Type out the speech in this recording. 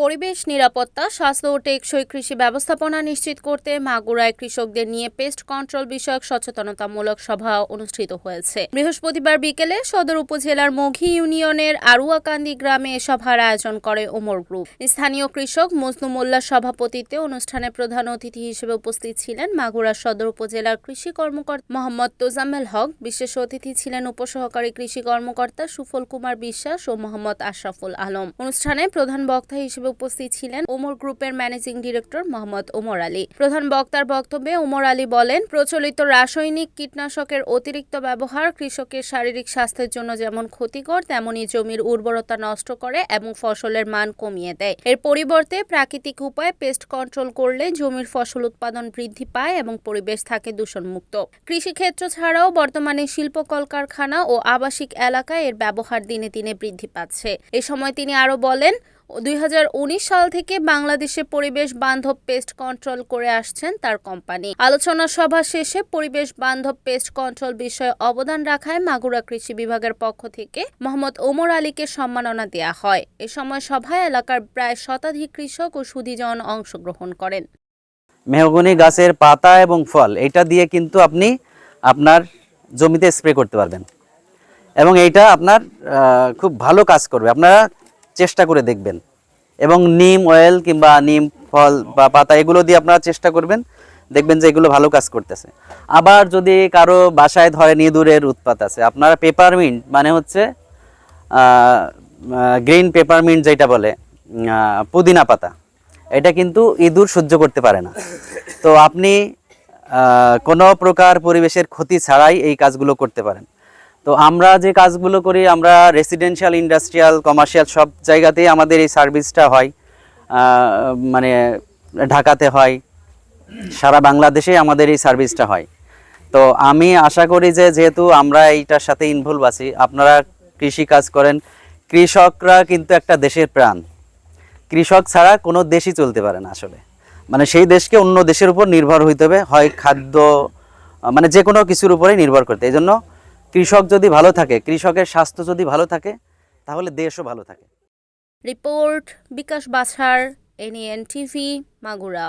পরিবেশ, নিরাপত্তা, স্বাস্থ্য ও টেকসই কৃষি ব্যবস্থাপনা নিশ্চিত করতে মাগুরায় কৃষকদের নিয়ে পেস্ট কন্ট্রোল বিষয়ক সচেতনতামূলক সভা অনুষ্ঠিত হয়েছে। বৃহস্পতিবার বিকেলে সদর উপজেলার মঘি ইউনিয়নের আরুয়াকান্দি গ্রামে এ সভার আয়োজন করে ওমর গ্রুপ। স্থানীয় কৃষক মোল্লার সভাপতিত্বে অনুষ্ঠানে প্রধান অতিথি হিসেবে উপস্থিত ছিলেন মাগুরা সদর উপজেলার কৃষি কর্মকর্তা মোহাম্মদ তোজাম্মেল হক, বিশেষ অতিথি ছিলেন উপসহকারী কৃষি কর্মকর্তা সুফল কুমার বিশ্বাস ও মোহাম্মদ আশরাফুল আলম। অনুষ্ঠানে প্রধান বক্তা হিসেবে উপস্থিত ছিলেন ওমর গ্রুপের ম্যানেজিং ডিরেক্টর মোহাম্মদ ওমর আলী। প্রধান বক্তার বক্তব্যে ওমর আলী বলেন, প্রচলিত রাসায়নিক কীটনাশকের অতিরিক্ত ব্যবহার কৃষকের শারীরিক স্বাস্থ্যের জন্য যেমন ক্ষতিকর তেমনই জমির উর্বরতা নষ্ট করে এবং ফসলের মান কমিয়ে দেয়। এর পরিবর্তে প্রাকৃতিক উপায়ে পেস্ট কন্ট্রোল করলে জমির ফসল উৎপাদন বৃদ্ধি পায় এবং পরিবেশ থাকে দূষণমুক্ত। কৃষিক্ষেত্র ছাড়াও বর্তমানে শিল্প কলকারখানা ও আবাসিক এলাকায় এর ব্যবহার দিনে দিনে বৃদ্ধি পাচ্ছে। এ সময় তিনি আরও বলেন দুই হাজার উনিশ সাল থেকে বাংলাদেশে পরিবেশ বান্ধব পেস্ট কন্ট্রোল করে আসছেন তার কোম্পানি আলোচনা সভা শেষে পরিবেশ বান্ধব পেস্ট কন্ট্রোল বিষয়ে অবদান রাখায় মাগুরা কৃষি বিভাগের পক্ষ থেকে মোহাম্মদ ওমর আলীকে সম্মাননা দেওয়া হয়। এ সময় সভায় এলাকার প্রায় শতাধিক কৃষক ও সুধীজন অংশগ্রহণ করেন। মেহগনি গাছের পাতা এবং ফল, এটা দিয়ে কিন্তু আপনি আপনার জমিতে স্প্রে করতে পারবেন। এবং এইটা আপনার খুব ভালো কাজ করবে। আপনারা চেষ্টা করে দেখবেন। এবং নিম অয়েল কিংবা নিম ফল বা পাতা, এগুলো দিয়ে আপনারা চেষ্টা করবেন। দেখবেন যে এগুলো ভালো কাজ করতেছে। আবার যদি কারও বাসায় ধরেন ইঁদুরের উৎপাত আছে, আপনারা পেপারমিন্ট মানে হচ্ছে গ্রিন পেপারমিন্ট যেটা বলে পুদিনা পাতা, এটা কিন্তু ইঁদুর সহ্য করতে পারে না। তো আপনি কোনো প্রকার পরিবেশের ক্ষতি ছাড়াই এই কাজগুলো করতে পারেন। তো আমরা যে কাজগুলো করি, আমরা রেসিডেন্সিয়াল ইন্ডাস্ট্রিয়াল কমার্শিয়াল সব জায়গাতেই আমাদের এই সার্ভিসটা হয়। মানে ঢাকাতে হয়। সারা বাংলাদেশে আমাদের এই সার্ভিসটা হয়। তো আমি আশা করি যে যেহেতু আমরা এইটার সাথে ইনভলভ আছি, আপনারা কৃষি কাজ করেন, কৃষকরা কিন্তু একটা দেশের প্রাণ। কৃষক ছাড়া কোনো দেশই চলতে পারে না আসলে। মানে সেই দেশকে অন্য দেশের উপর নির্ভর হইতে হবে, হয় খাদ্য মানে যে কোনো কিছুর উপরেই নির্ভর করতে এই জন্য কৃষক যদি ভালো থাকে, কৃষকের স্বাস্থ্য যদি ভালো থাকে, তাহলে দেশও ভালো থাকে। Report Bikash Bachhar NN TV Magura.